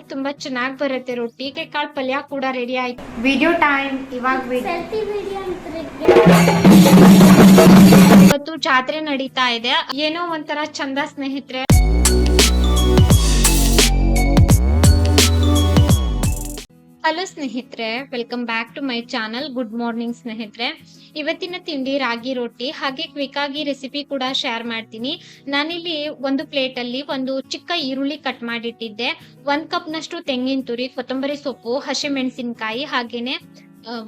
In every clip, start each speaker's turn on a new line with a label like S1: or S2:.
S1: ತುಂಬಾ ಚೆನ್ನಾಗಿ ಬರುತ್ತೆ ರೊಟ್ಟಿ. ಕಾಳು ಪಲ್ಯ ಕೂಡ ರೆಡಿ ಆಯ್ತು. ವಿಡಿಯೋ ಟೈಮ್ ಇವಾಗ ಇವತ್ತು ಜಾತ್ರೆ ನಡೀತಾ ಇದೆ. ಏನೋ ಒಂಥರ ಚಂದ ಸ್ನೇಹಿತರೆ ಹಲೋ ಸ್ನೇಹಿತರೆ welcome back to my channel good morning ಸ್ನೇಹಿತರೆ. ಇವತ್ತಿನ ತಿಂಡಿ ರಾಗಿ ರೊಟ್ಟಿ, ಹಾಗೆ ಕ್ವಿಕ್ ಆಗಿ ರೆಸಿಪಿ ಕೂಡ ಶೇರ್ ಮಾಡ್ತೀನಿ. ನಾನಿಲ್ಲಿ ಒಂದು ಪ್ಲೇಟ್ ಅಲ್ಲಿ ಒಂದು ಚಿಕ್ಕ ಈರುಳ್ಳಿ ಕಟ್ ಮಾಡಿಟ್ಟಿದ್ದೆ. ಒಂದ್ ಕಪ್ ನಷ್ಟು ತೆಂಗಿನ ತುರಿ, ಕೊತ್ತಂಬರಿ ಸೊಪ್ಪು, ಹಸಿಮೆಣಸಿನಕಾಯಿ, ಹಾಗೇನೆ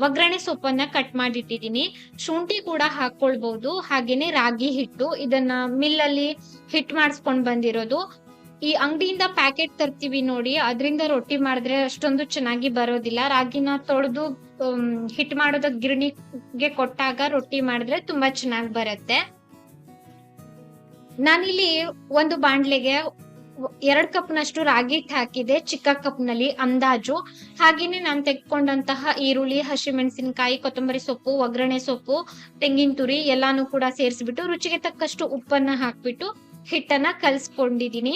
S1: ಒಗ್ಗರಣೆ ಸೊಪ್ಪನ್ನ ಕಟ್ ಮಾಡಿಟ್ಟಿದ್ದೀನಿ. ಶುಂಠಿ ಕೂಡ ಹಾಕೊಳ್ಬಹುದು ಹಾಗೇನೆ ರಾಗಿ ಹಿಟ್ಟು. ಇದನ್ನ ಮಿಲ್ ಅಲ್ಲಿ ಹಿಟ್ ಮಾಡಿಸ್ಕೊಂಡ್ ಬಂದಿರೋದು. ಈ ಅಂಗಡಿಯಿಂದ ಪ್ಯಾಕೆಟ್ ತರ್ತೀವಿ ನೋಡಿ, ಅದರಿಂದ ರೊಟ್ಟಿ ಮಾಡಿದ್ರೆ ಅಷ್ಟೊಂದು ಚೆನ್ನಾಗಿ ಬರೋದಿಲ್ಲ. ರಾಗಿನ ತೊಳೆದು ಹಿಟ್ ಮಾಡೋದಕ್ ಗಿರಣಿಗೆ ಕೊಟ್ಟಾಗ ರೊಟ್ಟಿ ಮಾಡಿದ್ರೆ ತುಂಬಾ ಚೆನ್ನಾಗಿ ಬರುತ್ತೆ. ನಾನಿಲ್ಲಿ ಒಂದು ಬಾಂಡ್ಲೆಗೆ ಎರಡ್ ಕಪ್ ನಷ್ಟು ರಾಗಿ ಹಿಟ್ಟು ಹಾಕಿದೆ, ಚಿಕ್ಕ ಕಪ್ನಲ್ಲಿ ಅಂದಾಜು. ಹಾಗೇನೆ ನಾನು ತೆಕ್ಕೊಂಡಂತಹ ಈರುಳ್ಳಿ, ಹಸಿಮೆಣಸಿನಕಾಯಿ, ಕೊತ್ತಂಬರಿ ಸೊಪ್ಪು, ಒಗ್ಗರಣೆ ಸೊಪ್ಪು, ತೆಂಗಿನ ತುರಿ ಎಲ್ಲಾನು ಕೂಡ ಸೇರಿಸ್ಬಿಟ್ಟು ರುಚಿಗೆ ತಕ್ಕಷ್ಟು ಉಪ್ಪನ್ನ ಹಾಕ್ಬಿಟ್ಟು ಹಿಟ್ಟನ್ನ ಕಲ್ಸ್ಕೊಂಡಿದೀನಿ.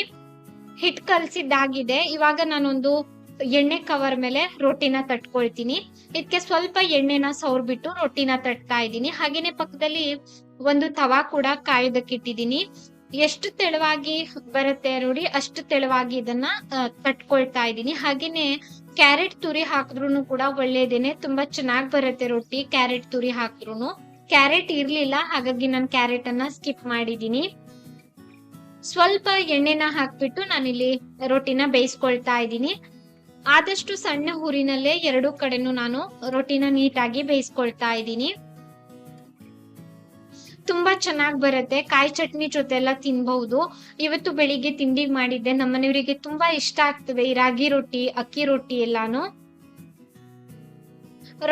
S1: ಹಿಟ್ ಕಲ್ಸಿದ್ದಾಗಿದೆ ಇವಾಗ ನಾನೊಂದು ಎಣ್ಣೆ ಕವರ್ ಮೇಲೆ ರೊಟ್ಟಿನ ತಟ್ಕೊಳ್ತೀನಿ. ಇದಕ್ಕೆ ಸ್ವಲ್ಪ ಎಣ್ಣೆನ ಸವರ್ಬಿಟ್ಟು ರೊಟ್ಟಿನ ತಟ್ತಾ ಇದ್ದೀನಿ. ಹಾಗೇನೆ ಪಕ್ಕದಲ್ಲಿ ಒಂದು ತವಾ ಕೂಡ ಕಾಯೋದಕ್ಕಿಟ್ಟಿದ್ದೀನಿ. ಎಷ್ಟು ತೆಳುವಾಗಿ ಬರುತ್ತೆ ನೋಡಿ, ಅಷ್ಟು ತೆಳುವಾಗಿ ಇದನ್ನ ತಟ್ಕೊಳ್ತಾ ಇದ್ದೀನಿ. ಹಾಗೇನೆ ಕ್ಯಾರೆಟ್ ತುರಿ ಹಾಕಿದ್ರು ಕೂಡ ಒಳ್ಳೇದೇನೆ. ತುಂಬಾ ಚೆನ್ನಾಗಿ ಬರುತ್ತೆ ರೊಟ್ಟಿ, ಕ್ಯಾರೆಟ್ ತುರಿ ಹಾಕಿದ್ರು ಕ್ಯಾರೆಟ್ ಇರ್ಲಿಲ್ಲ, ಹಾಗಾಗಿ ನಾನು ಕ್ಯಾರೆಟ್ ಅನ್ನ ಸ್ಕಿಪ್ ಮಾಡಿದೀನಿ ಸ್ವಲ್ಪ ಎಣ್ಣೆನ ಹಾಕ್ಬಿಟ್ಟು ನಾನಿಲ್ಲಿ ರೊಟ್ಟಿನ ಬೇಯಿಸ್ಕೊಳ್ತಾ ಇದ್ದೀನಿ. ಆದಷ್ಟು ಸಣ್ಣ ಊರಿನಲ್ಲೇ ಎರಡು ಕಡೆನೂ ನಾನು ರೊಟ್ಟಿನ ನೀಟಾಗಿ ಬೇಯಿಸ್ಕೊಳ್ತಾ ಇದ್ದೀನಿ. ತುಂಬಾ ಚೆನ್ನಾಗಿ ಬರುತ್ತೆ. ಕಾಯಿ ಚಟ್ನಿ ಜೊತೆ ಎಲ್ಲ ತಿನ್ಬಹುದು ಇವತ್ತು ಬೆಳಿಗ್ಗೆ ತಿಂಡಿ ಮಾಡಿದ್ದೆ. ನಮ್ಮನೆಯವರಿಗೆ ತುಂಬಾ ಇಷ್ಟ ಆಗ್ತದೆ. ಈ ರಾಗಿ ರೊಟ್ಟಿ, ಅಕ್ಕಿ ರೊಟ್ಟಿ ಎಲ್ಲಾನು.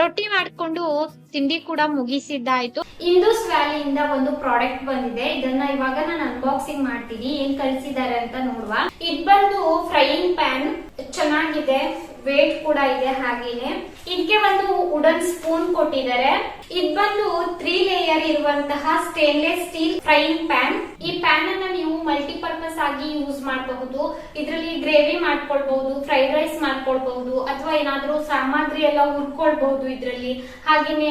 S1: ರೊಟ್ಟಿ ಮಾಡ್ಕೊಂಡು ತಿಂಡಿ ಕೂಡ ಮುಗಿಸಿದ್ದಾಯ್ತು. ಇಂದೂಸ್ ಇಂದ ಒಂದು ಪ್ರಾಡಕ್ಟ್ ಬಂದಿದೆ. ಇದನ್ನ ಇವಾಗ ನಾನು ಅನ್ಬಾಕ್ಸಿಂಗ್ ಮಾಡ್ತೀನಿ. ಏನ್ ಕಳಿಸಿದ್ದಾರೆ ಅಂತ ನೋಡುವ. ಇದ್ ಬಂದು ಫ್ರೈಯಿಂಗ್ ಪ್ಯಾನ್ ಚೆನ್ನಾಗಿದೆ. ವೇಟ್ ಕೂಡ ಇದೆ ಹಾಗೇನೆ. ಇದಕ್ಕೆ ಒಂದು ವುಡನ್ ಸ್ಪೂನ್ ಕೊಟ್ಟಿದ್ದಾರೆ. ಇದ್ ಬಂದು ತ್ರೀ ಲೇಯರ್ ಇರುವಂತಹ ಸ್ಟೇನ್ಲೆಸ್ ಸ್ಟೀಲ್ ಫ್ರೈಯಿಂಗ್ ಪ್ಯಾನ್ ಈ ಪ್ಯಾನ್ ಅನ್ನ ನೀವು ಮಲ್ಟಿಪರ್ಪಸ್ ಆಗಿ ಯೂಸ್ ಮಾಡಬಹುದು. ಇದರಲ್ಲಿ ಗ್ರೇವಿ ಮಾಡ್ಕೊಳ್ಬಹುದು ಫ್ರೈಡ್ ರೈಸ್ ಮಾಡ್ಕೊಳ್ಬಹುದು, ಅಥವಾ ಏನಾದ್ರೂ ಸಾಮಗ್ರಿ ಎಲ್ಲ ಹುರ್ಕೊಳ್ಬಹುದು ಇದರಲ್ಲಿ. ಹಾಗೇನೆ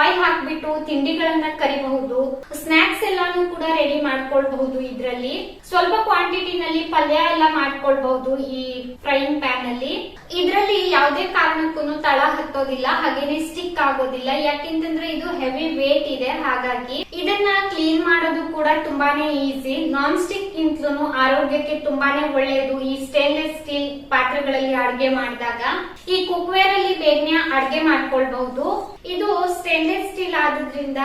S1: ಆಯಿಲ್ ಹಾಕ್ಬಿಟ್ಟು ತಿಂಡಿಗಳನ್ನ ಕರಿಬಹುದು. ಸ್ನಾಕ್ಸ್ ಎಲ್ಲಾನು ಕೂಡ ರೆಡಿ ಮಾಡ್ಕೊಳ್ಬಹುದು ಇದರಲ್ಲಿ. ಸ್ವಲ್ಪ ಕ್ವಾಂಟಿಟಿನಲ್ಲಿ ಪಲ್ಯ ಎಲ್ಲ ಮಾಡ್ಕೊಳ್ಬಹುದು ಈ ಫ್ರೈಯಿಂಗ್ ಪ್ಯಾನ್ ಅಲ್ಲಿ ಇದರಲ್ಲಿ ಯಾವುದೇ ಕಾರಣಕ್ಕೂ ತಳ ಹತ್ತೋದಿಲ್ಲ, ಹಾಗೇನೆ ಸ್ಟಿಕ್ ಆಗೋದಿಲ್ಲ. ಯಾಕೆಂತಂದ್ರೆ ಇದು ಹೆವಿ ವೇಟ್ ಇದೆ, ಹಾಗಾಗಿ ಇದನ್ನ ಕ್ಲೀನ್ ಮಾಡೋದು ಕೂಡ ತುಂಬಾನೇ ಈಸಿ ನಾನ್ ಸ್ಟಿಕ್ ಗಿಂತಲೂ ಆರೋಗ್ಯಕ್ಕೆ ತುಂಬಾನೇ ಒಳ್ಳೆಯದು ಈ ಸ್ಟೇನ್ಲೆಸ್ ಸ್ಟೀಲ್ ಪಾತ್ರೆಗಳಲ್ಲಿ ಅಡುಗೆ ಮಾಡಿದಾಗ ಈ ಕುಕ್ವೇರ್ ಅಲ್ಲಿ ಬೇಗನೆ ಅಡುಗೆ ಮಾಡ್ಕೊಳ್ಬಹುದು. ಇದು ಸ್ಟೇನ್ಲೆಸ್ ಸ್ಟೀಲ್ ಆದ್ರಿಂದ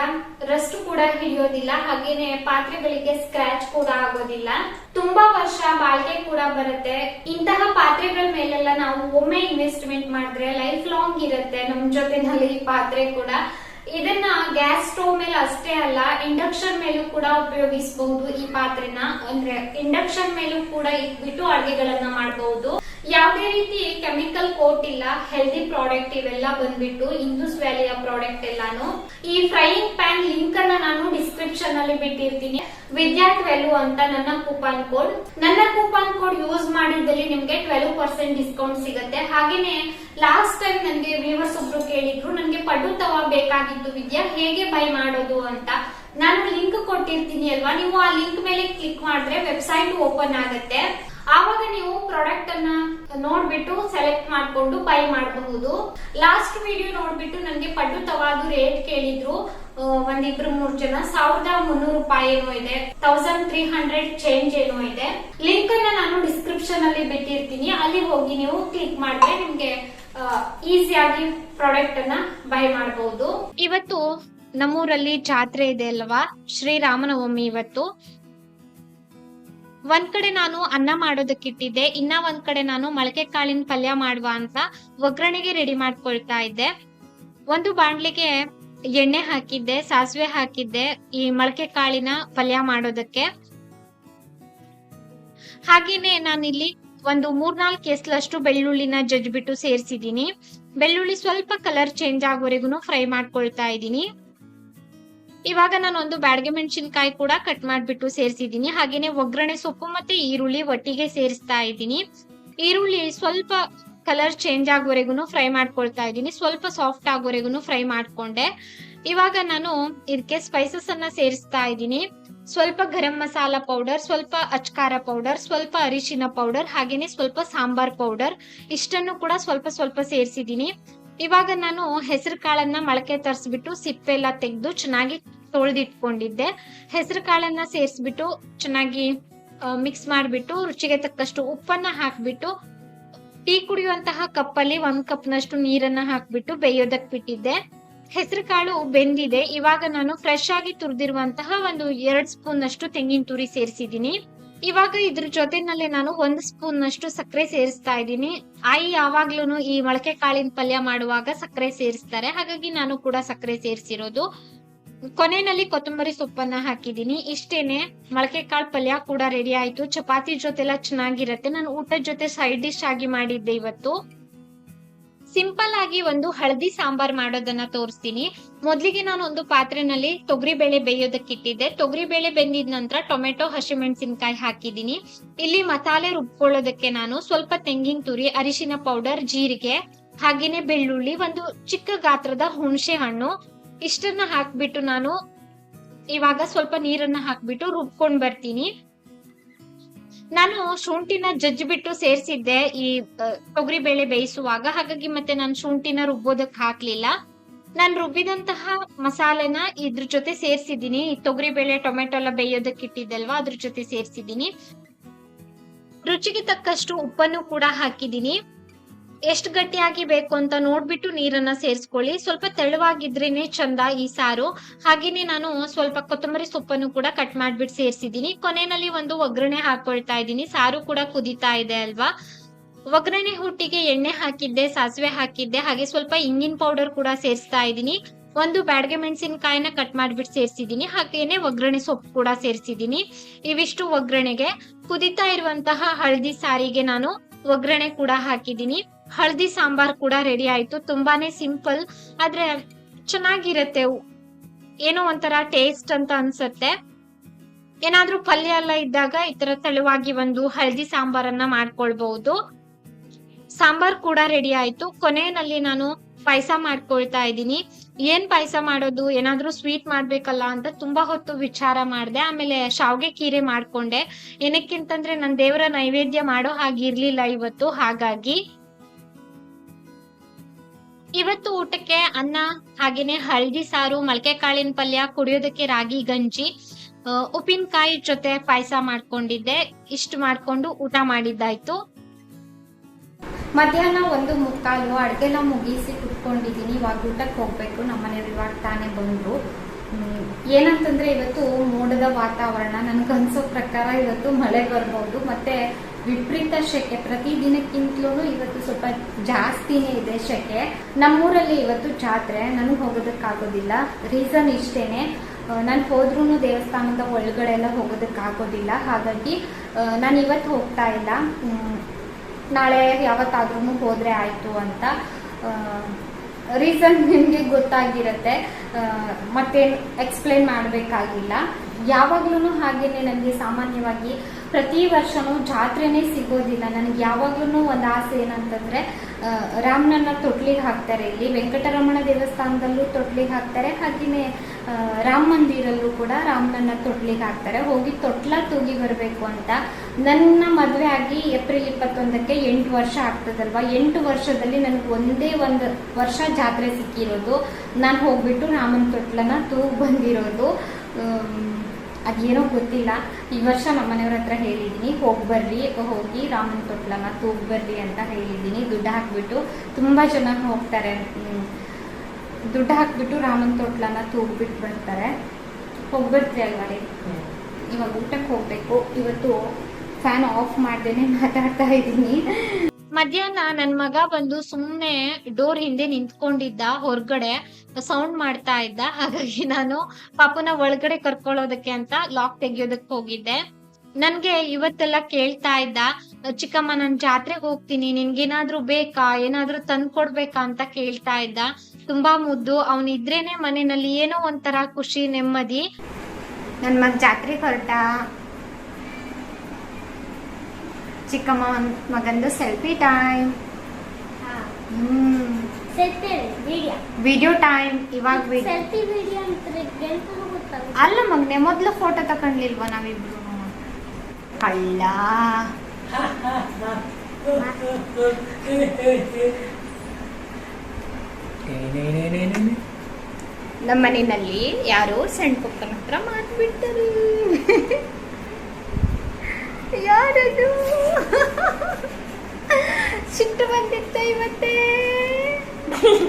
S1: ರಸ್ಟ್ ಕೂಡ ಹಿಡಿಯೋದಿಲ್ಲ. ಹಾಗೇನೆ ಪಾತ್ರೆಗಳಿಗೆ ಸ್ಕ್ರಾಚ್ ಕೂಡ ಆಗೋದಿಲ್ಲ. ತುಂಬಾ ವರ್ಷ ಬಾಳ್ಕೆ ಕೂಡ ಬರುತ್ತೆ. ಇಂತಹ ಪಾತ್ರೆಗಳ ಮೇಲೆಲ್ಲ ನಾವು ಒಮ್ಮೆ ಇನ್ವೆಸ್ಟ್ಮೆಂಟ್ ಮಾಡಿದ್ರೆ ಲೈಫ್ ಲಾಂಗ್ ಇರುತ್ತೆ. ನಮ್ ಜೊತೆನಲ್ಲಿ ಪಾತ್ರೆ ಕೂಡ ಇದನ್ನ ಗ್ಯಾಸ್ ಸ್ಟೋವ್ ಮೇಲೆ ಅಷ್ಟೇ ಅಲ್ಲ ಇಂಡಕ್ಷನ್ ಮೇಲೂ ಕೂಡ ಉಪಯೋಗಿಸಬಹುದು ಈ ಪಾತ್ರೆನ. ಅಂದ್ರೆ ಇಂಡಕ್ಷನ್ ಮೇಲೂ ಕೂಡ ಇಟ್ಬಿಟ್ಟು ಅಡುಗೆಗಳನ್ನ ಮಾಡಬಹುದು. ಯಾವುದೇ ರೀತಿ ಕೆಮಿಕಲ್ ಕೋಟ್ ಇಲ್ಲ ಹೆಲ್ದಿ ಪ್ರಾಡಕ್ಟ್ ಇವೆಲ್ಲ ಬಂದ್ಬಿಟ್ಟು ಇಂದೂಸ್ ವ್ಯಾಲಿಯ ಪ್ರಾಡಕ್ಟ್ ಎಲ್ಲಾನು. ಈ ಫ್ರೈಯಿಂಗ್ ಪ್ಯಾನ್ ಲಿಂಕ್ ಅನ್ನ ನಾನು ಡಿಸ್ಕ್ರಿಪ್ಷನ್ ಅಲ್ಲಿ ಬಿಟ್ಟಿರ್ತೀನಿ. ವಿದ್ಯಾ ಟ್ವೆಲ್ವ್ ಅಂತ ನನ್ನ ಕೂಪನ್ ಕೋಡ್ ನನ್ನ ಕೂಪನ್ ಕೋಡ್ ಯೂಸ್ ಮಾಡಿದಲ್ಲಿ ನಿಮ್ಗೆ ಟ್ವೆಲ್ವ್ ಪರ್ಸೆಂಟ್ ಡಿಸ್ಕೌಂಟ್ ಸಿಗುತ್ತೆ. ಹಾಗೇನೆ ಲಾಸ್ಟ್ ಟೈಮ್ ನನಗೆ ವ್ಯೂವರ್ಸ್ ಒಬ್ರು ಕೇಳಿದ್ರು ನನಗೆ ಬೇಕಾಗಿತ್ತು ವಿದ್ಯಾ ಹೇಗೆ ಬೈ ಮಾಡೋದು ಅಂತ ನಾನು ಲಿಂಕ್ ಕೊಟ್ಟಿರ್ತೀನಿ ಅಲ್ವಾ? ನೀವು ಆ ಲಿಂಕ್ ಮೇಲೆ ಕ್ಲಿಕ್ ಮಾಡಿದ್ರೆ ವೆಬ್ಸೈಟ್ ಓಪನ್ ಆಗುತ್ತೆ. ಆವಾಗ ನೀವು ಪ್ರಾಡಕ್ಟ್ ಅನ್ನ ನೋಡ್ಬಿಟ್ಟು ಸೆಲೆಕ್ಟ್ ಮಾಡ್ಕೊಂಡು ಬೈ ಮಾಡಬಹುದು. ಲಾಸ್ಟ್ ವಿಡಿಯೋ ನೋಡ್ಬಿಟ್ಟು ನನಗೆ ಪಡ್ಡು ತವಾದು ರೇಟ್ ಕೇಳಿದ್ರು. ಒಂದಿಬ್ರು ಮೂರ್ ಜನ. ಸಾವಿರದ ಮುನ್ನೂರು ರೂಪಾಯಿ ಏನೋ ಇದೆ. ತೌಸಂಡ್ ತ್ರೀ ಹಂಡ್ರೆಡ್ ಚೇಂಜ್ ಏನೋ ಇದೆ. ಲಿಂಕ್ ಅನ್ನ ನಾನು ಡಿಸ್ಕ್ರಿಪ್ಷನ್ ಅಲ್ಲಿ ಬಿಟ್ಟಿರ್ತೀನಿ. ಅಲ್ಲಿ ಹೋಗಿ ನೀವು ಕ್ಲಿಕ್ ಮಾಡಿದ್ರೆ ನಿಮ್ಗೆ ಈಸಿಯಾಗಿ ಪ್ರಾಡಕ್ಟ್ ಅನ್ನ ಬೈ ಮಾಡಬಹುದು ಇವತ್ತು ನಮ್ಮೂರಲ್ಲಿ ಜಾತ್ರೆ ಇದೆ ಅಲ್ವಾ? ಶ್ರೀರಾಮನವಮಿ ಇವತ್ತು. ಒಂದ್ ಕಡೆ ನಾನು ಅನ್ನ ಮಾಡೋದಕ್ಕಿಟ್ಟಿದ್ದೆ. ಇನ್ನ ಒಂದ್ ಕಡೆ ನಾನು ಮೊಳಕೆ ಕಾಳಿನ ಪಲ್ಯ ಮಾಡುವ ಅಂತ ಒಗ್ಗರಣೆಗೆ ರೆಡಿ ಮಾಡ್ಕೊಳ್ತಾ ಇದ್ದೆ. ಒಂದು ಬಾಣ್ಲಿಗೆ ಎಣ್ಣೆ ಹಾಕಿದ್ದೆ, ಸಾಸಿವೆ ಹಾಕಿದ್ದೆ, ಈ ಮೊಳಕೆ ಕಾಳಿನ ಪಲ್ಯ ಮಾಡೋದಕ್ಕೆ. ಹಾಗೇನೆ ನಾನಿಲ್ಲಿ ಒಂದು ಮೂರ್ನಾಲ್ಕು ಎಸ್ಲಷ್ಟು ಬೆಳ್ಳುಳ್ಳಿನ ಜಜ್ಬಿಟ್ಟು ಸೇರಿಸಿದೀನಿ ಬೆಳ್ಳುಳ್ಳಿ ಸ್ವಲ್ಪ ಕಲರ್ ಚೇಂಜ್ ಆಗೋವರೆಗೂ ಫ್ರೈ ಮಾಡ್ಕೊಳ್ತಾ ಇದ್ದೀನಿ. ಇವಾಗ ನಾನು ಒಂದು ಬ್ಯಾಡಗೆ ಮೆಣಸಿನ್ಕಾಯಿ ಕೂಡ ಕಟ್ ಮಾಡಿಬಿಟ್ಟು ಸೇರಿಸಿದೀನಿ ಹಾಗೇನೆ ಒಗ್ಗರಣೆ ಸೊಪ್ಪು ಮತ್ತೆ ಈರುಳ್ಳಿ ಒಟ್ಟಿಗೆ ಸೇರಿಸ್ತಾ ಇದ್ದೀನಿ. ಈರುಳ್ಳಿ ಸ್ವಲ್ಪ ಕಲರ್ ಚೇಂಜ್ ಆಗೋವರೆಗೂ ಫ್ರೈ ಮಾಡ್ಕೊಳ್ತಾ ಇದ್ದೀನಿ. ಸ್ವಲ್ಪ ಸಾಫ್ಟ್ ಆಗೋವರೆಗೂ ಫ್ರೈ ಮಾಡ್ಕೊಂಡೆ. ಇವಾಗ ನಾನು ಇದಕ್ಕೆ ಸ್ಪೈಸಸ್ ಅನ್ನ ಸೇರಿಸ್ತಾ ಇದ್ದೀನಿ. ಸ್ವಲ್ಪ ಗರಂ ಮಸಾಲ ಪೌಡರ್ ಸ್ವಲ್ಪ ಅಚ್ಕಾರ ಪೌಡರ್ ಸ್ವಲ್ಪ ಅರಿಶಿನ ಪೌಡರ್ ಹಾಗೇನೆ ಸ್ವಲ್ಪ ಸಾಂಬಾರ್ ಪೌಡರ್ ಇಷ್ಟನ್ನು ಕೂಡ ಸ್ವಲ್ಪ ಸ್ವಲ್ಪ ಸೇರಿಸಿದೀನಿ ಇವಾಗ ನಾನು ಹೆಸರು ಕಾಳನ್ನ ಮೊಳಕೆ ತರಿಸ್ಬಿಟ್ಟು ಸಿಪ್ಪೆ ಎಲ್ಲ ತೆಗೆದು ಚೆನ್ನಾಗಿ ತೊಳೆದಿಟ್ಕೊಂಡಿದ್ದೆ. ಹೆಸರು ಕಾಳನ್ನ ಸೇರಿಸ್ಬಿಟ್ಟು ಚೆನ್ನಾಗಿ ಮಿಕ್ಸ್ ಮಾಡಿಬಿಟ್ಟು ರುಚಿಗೆ ತಕ್ಕಷ್ಟು ಉಪ್ಪನ್ನ ಹಾಕ್ಬಿಟ್ಟು ಟೀ ಕುಡಿಯುವಂತಹ ಕಪ್ಪಲ್ಲಿ ಒಂದ್ ಕಪ್ನಷ್ಟು ನೀರನ್ನ ಹಾಕ್ಬಿಟ್ಟು ಬೇಯೋದಕ್ ಬಿಟ್ಟಿದ್ದೆ. ಹೆಸರು ಕಾಳು ಬೆಂದಿದೆ. ಇವಾಗ ನಾನು ಫ್ರೆಶ್ ಆಗಿ ತುರಿದಿರುವಂತಹ ಒಂದು ಎರಡ್ ಸ್ಪೂನ್ ನಷ್ಟು ತೆಂಗಿನ ತುರಿ ಸೇರಿಸಿದೀನಿ ಇವಾಗ ಇದ್ರ ಜೊತೆನಲ್ಲಿ ನಾನು ಒಂದ್ ಸ್ಪೂನ್ ನಷ್ಟು ಸಕ್ಕರೆ ಸೇರಿಸ್ತಾ ಇದ್ದೀನಿ. ಆಯಿ ಯಾವಾಗ್ಲೂ ಈ ಮೊಳಕೆ ಕಾಳಿನ ಪಲ್ಯ ಮಾಡುವಾಗ ಸಕ್ಕರೆ ಸೇರಿಸ್ತಾರೆ. ಹಾಗಾಗಿ ನಾನು ಕೂಡ ಸಕ್ಕರೆ ಸೇರಿಸಿರೋದು. ಕೊನೆಯಲ್ಲಿ ಕೊತ್ತಂಬರಿ ಸೊಪ್ಪನ್ನ ಹಾಕಿದೀನಿ ಇಷ್ಟೇನೆ ಮೊಳಕೆ ಕಾಳು ಪಲ್ಯ ಕೂಡ ರೆಡಿ ಆಯ್ತು. ಚಪಾತಿ ಜೊತೆಲ್ಲ ಚೆನ್ನಾಗಿರತ್ತೆ. ನಾನು ಊಟದ ಜೊತೆ ಸೈಡ್ ಡಿಶ್ ಆಗಿ ಮಾಡಿದ್ದೆ ಇವತ್ತು. ಸಿಂಪಲ್ ಆಗಿ ಒಂದು ಹಳದಿ ಸಾಂಬಾರ್ ಮಾಡೋದನ್ನ ತೋರಿಸ್ತೀನಿ. ಮೊದ್ಲಿಗೆ ನಾನು ಒಂದು ಪಾತ್ರೆನಲ್ಲಿ ತೊಗರಿ ಬೇಳೆ ಬೇಯೋದಕ್ಕಿಟ್ಟಿದ್ದೆ ತೊಗರಿ ಬೇಳೆ ಬೆಂದಿದ ನಂತರ ಟೊಮೆಟೊ, ಹಸಿಮೆಣಸಿನಕಾಯಿ ಹಾಕಿದ್ದೀನಿ. ಇಲ್ಲಿ ಮಸಾಲೆ ರುಬ್ಕೊಳ್ಳೋದಕ್ಕೆ ನಾನು ಸ್ವಲ್ಪ ತೆಂಗಿನ ತುರಿ, ಅರಿಶಿನ ಪೌಡರ್ ಜೀರಿಗೆ, ಹಾಗೇನೆ ಬೆಳ್ಳುಳ್ಳಿ, ಒಂದು ಚಿಕ್ಕ ಗಾತ್ರದ ಹುಣಸೆ ಹಣ್ಣು ಇಷ್ಟನ್ನ ಹಾಕ್ಬಿಟ್ಟು ನಾನು ಇವಾಗ ಸ್ವಲ್ಪ ನೀರನ್ನ ಹಾಕ್ಬಿಟ್ಟು ರುಬ್ಕೊಂಡ್ ಬರ್ತೀನಿ. ನಾನು ಶುಂಠಿನ ಜಜ್ಜಿಬಿಟ್ಟು ಸೇರ್ಸಿದ್ದೆ ಈ ತೊಗರಿ ಬೇಳೆ ಬೇಯಿಸುವಾಗ. ಹಾಗಾಗಿ ಮತ್ತೆ ನಾನು ಶುಂಠಿನ ರುಬ್ಬೋದಕ್ ಹಾಕ್ಲಿಲ್ಲ. ನಾನು ರುಬ್ಬಿದಂತಹ ಮಸಾಲೆನ ಇದ್ರ ಜೊತೆ ಸೇರ್ಸಿದ್ದೀನಿ. ಈ ತೊಗರಿ ಬೇಳೆ, ಟೊಮೆಟೊ ಎಲ್ಲ ಬೇಯೋದಕ್ಕೆ ಇಟ್ಟಿದ್ದಲ್ವಾ, ಅದ್ರ ಜೊತೆ ಸೇರ್ಸಿದ್ದೀನಿ. ರುಚಿಗೆ ತಕ್ಕಷ್ಟು ಉಪ್ಪನ್ನು ಕೂಡ ಹಾಕಿದೀನಿ ಎಷ್ಟು ಗಟ್ಟಿಯಾಗಿ ಬೇಕು ಅಂತ ನೋಡ್ಬಿಟ್ಟು ನೀರನ್ನ ಸೇರಿಸ್ಕೊಳ್ಳಿ. ಸ್ವಲ್ಪ ತೆಳುವಾಗಿದ್ರೇನೆ ಚಂದ ಈ ಸಾರು. ಹಾಗೇನೆ ನಾನು ಸ್ವಲ್ಪ ಕೊತ್ತಂಬರಿ ಸೊಪ್ಪನ್ನು ಕೂಡ ಕಟ್ ಮಾಡ್ಬಿಟ್ಟು ಸೇರಿಸಿದೀನಿ ಕೊನೆಯಲ್ಲಿ ಒಂದು ಒಗ್ಗರಣೆ ಹಾಕೊಳ್ತಾ ಇದ್ದೀನಿ. ಸಾರು ಕೂಡ ಕುದೀತಾ ಇದೆ ಅಲ್ವಾ? ಒಗ್ಗರಣೆ ಹುಟ್ಟಿಗೆ ಎಣ್ಣೆ ಹಾಕಿದ್ದೆ, ಸಾಸಿವೆ ಹಾಕಿದ್ದೆ, ಹಾಗೆ ಸ್ವಲ್ಪ ಇಂಗಿನ್ ಪೌಡರ್ ಕೂಡ ಸೇರಿಸ್ತಾ ಇದ್ದೀನಿ. ಒಂದು ಬ್ಯಾಡ್ಗೆ ಮೆಣಸಿನಕಾಯಿನ ಕಟ್ ಮಾಡ್ಬಿಟ್ಟು ಸೇರಿಸಿದೀನಿ ಹಾಗೇನೆ ಒಗ್ಗರಣೆ ಸೊಪ್ಪು ಕೂಡ ಸೇರಿಸಿದೀನಿ ಇವಿಷ್ಟು ಒಗ್ಗರಣೆಗೆ. ಕುದಿತಾ ಇರುವಂತಹ ಹಳದಿ ಸಾರಿಗೆ ನಾನು ಒಗ್ಗರಣೆ ಕೂಡ ಹಾಕಿದೀನಿ ಹಳದಿ ಸಾಂಬಾರ್ ಕೂಡ ರೆಡಿ ಆಯ್ತು. ತುಂಬಾನೇ ಸಿಂಪಲ್ ಆದ್ರೆ ಚೆನ್ನಾಗಿರತ್ತೆ. ಏನೋ ಒಂಥರ ಟೇಸ್ಟ್ ಅಂತ ಅನ್ಸತ್ತೆ. ಏನಾದ್ರೂ ಪಲ್ಯ ಎಲ್ಲ ಇದ್ದಾಗ ಈ ತರ ತೆಳುವಾಗಿ ಒಂದು ಹಳದಿ ಸಾಂಬಾರನ್ನ ಮಾಡ್ಕೊಳ್ಬಹುದು. ಸಾಂಬಾರ್ ಕೂಡ ರೆಡಿ ಆಯ್ತು. ಕೊನೆಯಲ್ಲಿ ನಾನು ಪಾಯಸ ಮಾಡ್ಕೊಳ್ತಾ ಇದ್ದೀನಿ. ಏನ್ ಪಾಯಸ ಮಾಡೋದು? ಏನಾದ್ರೂ ಸ್ವೀಟ್ ಮಾಡ್ಬೇಕಲ್ಲ ಅಂತ ತುಂಬಾ ಹೊತ್ತು ವಿಚಾರ ಮಾಡಿದೆ. ಆಮೇಲೆ ಶಾವ್ಗೆ ಕೀರೆ ಮಾಡ್ಕೊಂಡೆ. ಏನಕ್ಕಿಂತಂದ್ರೆ ನನ್ನ ದೇವರ ನೈವೇದ್ಯ ಮಾಡೋ ಹಾಗಿರ್ಲಿಲ್ಲ ಇವತ್ತು. ಹಾಗಾಗಿ ಇವತ್ತು ಊಟಕ್ಕೆ ಅನ್ನ ಹಾಗೇನೆ ಹಳದಿ ಸಾರು ಮಲ್ಕೆ ಕಾಳಿನ ಪಲ್ಯ, ಕುಡಿಯೋದಕ್ಕೆ ರಾಗಿ, ಗಂಜಿ ಉಪ್ಪಿನಕಾಯಿ ಜೊತೆ ಪಾಯಸ ಮಾಡ್ಕೊಂಡಿದ್ದೆ. ಇಷ್ಟು ಮಾಡ್ಕೊಂಡು ಊಟ ಮಾಡಿದ್ದಾಯ್ತು. ಮಧ್ಯಾಹ್ನ ಒಂದು ಮುಕ್ಕಾಲು ಅಡುಗೆಲ್ಲ ಮುಗಿಸಿ ಕುತ್ಕೊಂಡಿದ್ದೀನಿ. ಇವಾಗ ಊಟಕ್ಕೆ ಹೋಗ್ಬೇಕು. ನಮ್ಮನೆಯವ್ರು ಇವಾಗ ತಾನೇ ಬಂದ್ರು. ಏನಂತಂದ್ರೆ ಇವತ್ತು ಮೋಡದ ವಾತಾವರಣ. ನನ್ಗನ್ಸೋ ಪ್ರಕಾರ ಇವತ್ತು ಮಳೆ ಬರ್ಬೋದು. ಮತ್ತೆ ವಿಪರೀತ ಶೆಕೆ. ಪ್ರತಿ ದಿನಕ್ಕಿಂತಲೂ ಇವತ್ತು ಸ್ವಲ್ಪ ಜಾಸ್ತಿನೇ ಇದೆ ಶೆಕೆ. ನಮ್ಮೂರಲ್ಲಿ ಇವತ್ತು ಜಾತ್ರೆ ನನಗೆ ಹೋಗೋದಕ್ಕಾಗೋದಿಲ್ಲ. ರೀಸನ್ ಇಷ್ಟೇನೆ. ನಾನು ಹೋದ್ರೂ ದೇವಸ್ಥಾನದ ಒಳಗಡೆ ಎಲ್ಲ ಹೋಗೋದಕ್ಕಾಗೋದಿಲ್ಲ. ಹಾಗಾಗಿ ನಾನು ಇವತ್ತು ಹೋಗ್ತಾ ಇಲ್ಲ. ನಾಳೆ ಯಾವತ್ತಾದ್ರೂ ಹೋದ್ರೆ ಆಯ್ತು ಅಂತ. ರೀಸನ್ ನಿಮಗೆ ಗೊತ್ತಾಗಿರತ್ತೆ. ಮತ್ತೇನು ಎಕ್ಸ್ಪ್ಲೇನ್ ಮಾಡಬೇಕಾಗಿಲ್ಲ. ಯಾವಾಗ್ಲೂ ಹಾಗೇನೆ ನನಗೆ ಸಾಮಾನ್ಯವಾಗಿ ಪ್ರತಿ ವರ್ಷನೂ ಜಾತ್ರೆನೇ ಸಿಗೋದಿಲ್ಲ. ನನಗೆ ಯಾವಾಗ್ಲೂ ಒಂದು ಆಸೆ ಏನಂತಂದ್ರೆ ರಾಮನನ್ನ ತೊಟ್ಲಿಗೆ ಹಾಕ್ತಾರೆ ಇಲ್ಲಿ. ವೆಂಕಟರಮಣ ದೇವಸ್ಥಾನದಲ್ಲೂ ತೊಟ್ಲಿಗೆ ಹಾಕ್ತಾರೆ. ಹಾಗೆಯೇ ರಾಮ ಮಂದಿರಲ್ಲೂ ಕೂಡ ರಾಮನನ್ನ ತೊಟ್ಲಿಗೆ ಹಾಕ್ತಾರೆ. ಹೋಗಿ ತೊಟ್ಲ ತೂಗಿ ಬರಬೇಕು ಅಂತ ನನ್ನ ಮದುವೆ ಆಗಿ ಏಪ್ರಿಲ್ ಇಪ್ಪತ್ತೊಂದಕ್ಕೆ ಎಂಟು ವರ್ಷ ಆಗ್ತದಲ್ವಾ? ಎಂಟು ವರ್ಷದಲ್ಲಿ ನನಗೆ ಒಂದೇ ಒಂದು ವರ್ಷ ಜಾತ್ರೆ ಸಿಕ್ಕಿರೋದು. ನಾನು ಹೋಗ್ಬಿಟ್ಟು ರಾಮನ ತೊಟ್ಲನ್ನ ತೂಗಿ ಬಂದಿರೋದು. ಅದೇನೋ ಗೊತ್ತಿಲ್ಲ. ಈ ವರ್ಷ ನಮ್ಮ ಮನೆಯವ್ರ ಹತ್ರ ಹೇಳಿದ್ದೀನಿ ಹೋಗಿ ಬರ್ರಿ ಹೋಗಿ ರಾಮನ ತೊಟ್ಲನ್ನ ತೂಗ್ ಬರ್ರಿ ಅಂತ ಹೇಳಿದ್ದೀನಿ. ದುಡ್ಡು ಹಾಕ್ಬಿಟ್ಟು ತುಂಬ ಜನ ಹೋಗ್ತಾರೆ. ದುಡ್ಡು ಹಾಕ್ಬಿಟ್ಟು ರಾಮನ ತೊಟ್ಲನ್ನ ತೂಗ್ಬಿಟ್ಟು ಬರ್ತಾರೆ. ಹೋಗ್ಬರ್ತೀರಿ ಅಲ್ವಾ ರೀ ಇವಾಗ ಊಟಕ್ಕೆ ಹೋಗ್ಬೇಕು. ಇವತ್ತು ಫ್ಯಾನ್ ಆಫ್ ಮಾಡ್ದೇನೆ ಮಾತಾಡ್ತಾ ಇದ್ದೀನಿ. ಮಧ್ಯಾಹ್ನ ನನ್ ಮಗ ಬಂದು ಸುಮ್ನೆ ಡೋರ್ ಹಿಂದೆ ನಿಂತ್ಕೊಂಡಿದ್ದ, ಹೊರಗಡೆ ಸೌಂಡ್ ಮಾಡ್ತಾ ಇದ್ದ. ಹಾಗಾಗಿ ನಾನು ಪಾಪನ ಒಳಗಡೆ ಕರ್ಕೊಳ್ಳೋದಕ್ಕೆ ಅಂತ ಲಾಕ್ ತೆಗಿಯೋದಕ್ಕೆ ಹೋಗಿದ್ದೆ. ನನ್ಗೆ ಇವತ್ತೆಲ್ಲ ಕೇಳ್ತಾ ಇದ್ದ, ಚಿಕ್ಕಮ್ಮ ನಾನು ಜಾತ್ರೆಗೆ ಹೋಗ್ತೀನಿ, ನಿನ್ಗೇನಾದ್ರೂ ಬೇಕಾ, ಏನಾದ್ರೂ ತಂದ್ಕೊಡ್ಬೇಕಾ ಅಂತ ಕೇಳ್ತಾ ಇದ್ದ. ತುಂಬಾ ಮುದ್ದು, ಅವನ್ ಇದ್ರೇನೆ ಮನೆಯಲ್ಲಿ ಏನೋ ಒಂಥರ ಖುಷಿ, ನೆಮ್ಮದಿ. ನನ್ ಮಗ ಜಾತ್ರೆಗೆ ಹೊರಟ. ಚಿಕ್ಕಮ್ಮ ಮಗಂದು ಸೆಲ್ಫಿ ಟೈಮ್.
S2: ವಿಡಿಯೋ.
S1: ಟೈಮ್ ಇವಾಗ ಅಲ್ಲ ಮಗ್ನೆ ಮೊದ್ಲು ಫೋಟೋ ತಕೊಂಡ್ಲಿಲ್ವಾ ನಾವಿಬ್ರು? ಅಲ್ಲ. ನಮ್ಮ ಮನೆಯಲ್ಲಿ ಯಾರೋ ಸಣ್ಣ ಪಪ್ಪನ ಹತ್ರ ಮಾತ್ಬಿಟ್ಟರು ಯಾರದು? ಸಿಟ್ಟು ಬಂದಿತ್ತ ಇವತ್ತೆ.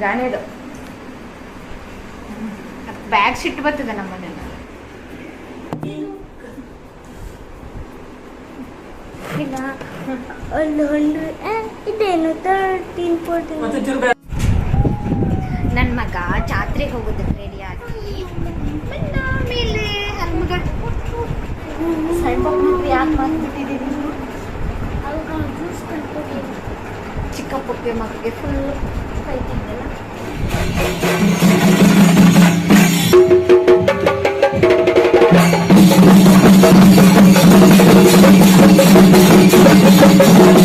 S1: ಗಾಣೆದು ಬ್ಯಾಗ್ ಸಿಟ್ಟು ಬರ್ತದೆ ನಮ್ಮ
S2: ಒಂದು ಇದೇನು ತರ್ಟೀನ್ ಫೋರ್ಟೀನ್
S1: ನನ್ನ ಮಗ ಜಾತ್ರೆಗೆ ಹೋಗೋದಕ್ಕೆ ready Sembok negeri
S2: amat gitu di
S1: dulu. Aku kalau jus kan
S3: pergi. Jika pergi pakai full.
S1: Thank you.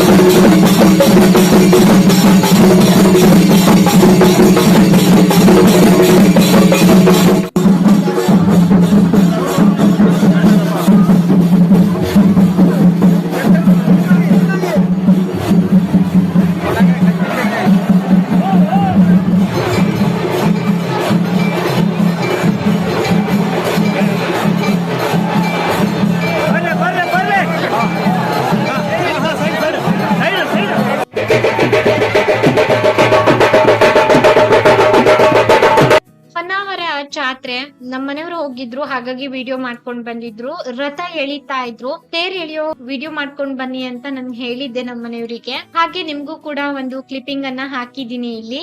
S1: ನಮ್ಮ ಮನೆಯವರು ಹೋಗಿದ್ರು, ಹಾಗಾಗಿ ವಿಡಿಯೋ ಮಾಡ್ಕೊಂಡ್ ಬಂದಿದ್ರು. ರಥ ಎಳಿತಾ ಇದ್ರು. ತೇರ್ ಎಳಿಯೋ ವಿಡಿಯೋ ಮಾಡ್ಕೊಂಡ್ ಬನ್ನಿ ಅಂತ ನನ್ ಹೇಳಿದ್ದೆ ನಮ್ಮ ಮನೆಯವರಿಗೆ ಹಾಗೆ ನಿಮ್ಗೂ ಕೂಡ ಒಂದು ಕ್ಲಿಪ್ಪಿಂಗ್ ಅನ್ನ ಹಾಕಿದೀನಿ ಇಲ್ಲಿ.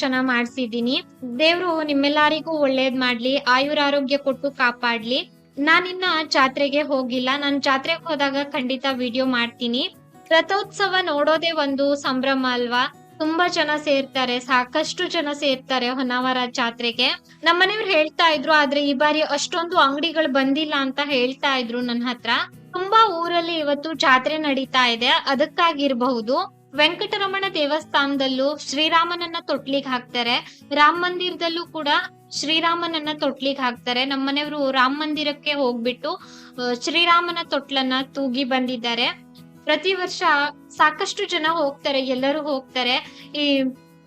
S1: ದರ್ಶನ ಮಾಡ್ಸಿದ್ದೀನಿ ದೇವ್ರು ನಿಮ್ಮೆಲ್ಲರಿಗೂ ಒಳ್ಳೇದ್ ಮಾಡ್ಲಿ, ಆಯುರಾರೋಗ್ಯ ಕೊಟ್ಟು ಕಾಪಾಡ್ಲಿ. ನಾನಿನ್ನ ಜಾತ್ರೆಗೆ ಹೋಗಿಲ್ಲ. ನಾನು ಜಾತ್ರೆಗೆ ಹೋದಾಗ ಖಂಡಿತ ವಿಡಿಯೋ ಮಾಡ್ತೀನಿ. ರಥೋತ್ಸವ ನೋಡೋದೇ ಒಂದು ಸಂಭ್ರಮ ಅಲ್ವಾ? ತುಂಬಾ ಜನ ಸೇರ್ತಾರೆ, ಸಾಕಷ್ಟು ಜನ ಸೇರ್ತಾರೆ ಹೊನ್ನಾವರ ಜಾತ್ರೆಗೆ. ನಮ್ಮನೆಯವ್ರು ಹೇಳ್ತಾ ಇದ್ರು, ಆದ್ರೆ ಈ ಬಾರಿ ಅಷ್ಟೊಂದು ಅಂಗಡಿಗಳು ಬಂದಿಲ್ಲ ಅಂತ ಹೇಳ್ತಾ ಇದ್ರು ನನ್ನ ಹತ್ರ. ತುಂಬಾ ಊರಲ್ಲಿ ಇವತ್ತು ಜಾತ್ರೆ ನಡೀತಾ ಇದೆ. ಅದಕ್ಕಾಗಿರ್ಬಹುದು. ವೆಂಕಟರಮಣ ದೇವಸ್ಥಾನದಲ್ಲೂ ಶ್ರೀರಾಮನನ್ನ ತೊಟ್ಲಿಗ್ ಹಾಕ್ತಾರೆ. ರಾಮ ಮಂದಿರದಲ್ಲೂ ಕೂಡ ಶ್ರೀರಾಮನನ್ನ ತೊಟ್ಲಿಗ್ ಹಾಕ್ತಾರೆ. ನಮ್ಮನೆಯವರು ರಾಮ ಮಂದಿರಕ್ಕೆ ಹೋಗ್ಬಿಟ್ಟು ಶ್ರೀರಾಮನ ತೊಟ್ಲನ್ನ ತೂಗಿ ಬಂದಿದ್ದಾರೆ. ಪ್ರತಿ ವರ್ಷ ಸಾಕಷ್ಟು ಜನ ಹೋಗ್ತಾರೆ, ಎಲ್ಲರೂ ಹೋಗ್ತಾರೆ. ಈ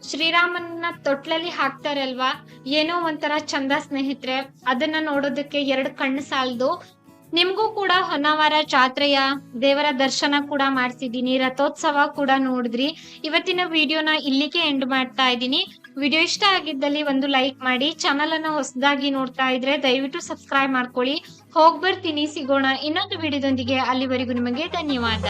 S1: ಶ್ರೀರಾಮನ ತೊಟ್ಲಲ್ಲಿ ಹಾಕ್ತಾರಲ್ವಾ? ಏನೋ ಒಂಥರ ಚಂದ ಸ್ನೇಹಿತರೆ, ಅದನ್ನ ನೋಡೋದಕ್ಕೆ ಎರಡು ಕಣ್ಣು ಸಾಲದು. ನಿಮ್ಗೂ ಕೂಡ ಹೊನ್ನಾವರ ಜಾತ್ರೆಯ ದೇವರ ದರ್ಶನ ಕೂಡ ಮಾಡ್ಸಿದೀನಿ ರಥೋತ್ಸವ ಕೂಡ ನೋಡಿದ್ರಿ. ಇವತ್ತಿನ ವಿಡಿಯೋನ ಇಲ್ಲಿಗೆ ಎಂಡ್ ಮಾಡ್ತಾ ಇದ್ದೀನಿ. ವಿಡಿಯೋ ಇಷ್ಟ ಆಗಿದ್ದಲ್ಲಿ ಒಂದು ಲೈಕ್ ಮಾಡಿ ಚಾನಲ್ ಅನ್ನು ಹೊಸದಾಗಿ ನೋಡ್ತಾ ಇದ್ರೆ ದಯವಿಟ್ಟು ಸಬ್ಸ್ಕ್ರೈಬ್ ಮಾಡ್ಕೊಳ್ಳಿ. ಹೋಗ್ಬರ್ತೀನಿ ಸಿಗೋಣ ಇನ್ನೊಂದು ವಿಡಿಯೋದೊಂದಿಗೆ, ಅಲ್ಲಿವರೆಗೂ ನಿಮಗೆ ಧನ್ಯವಾದ.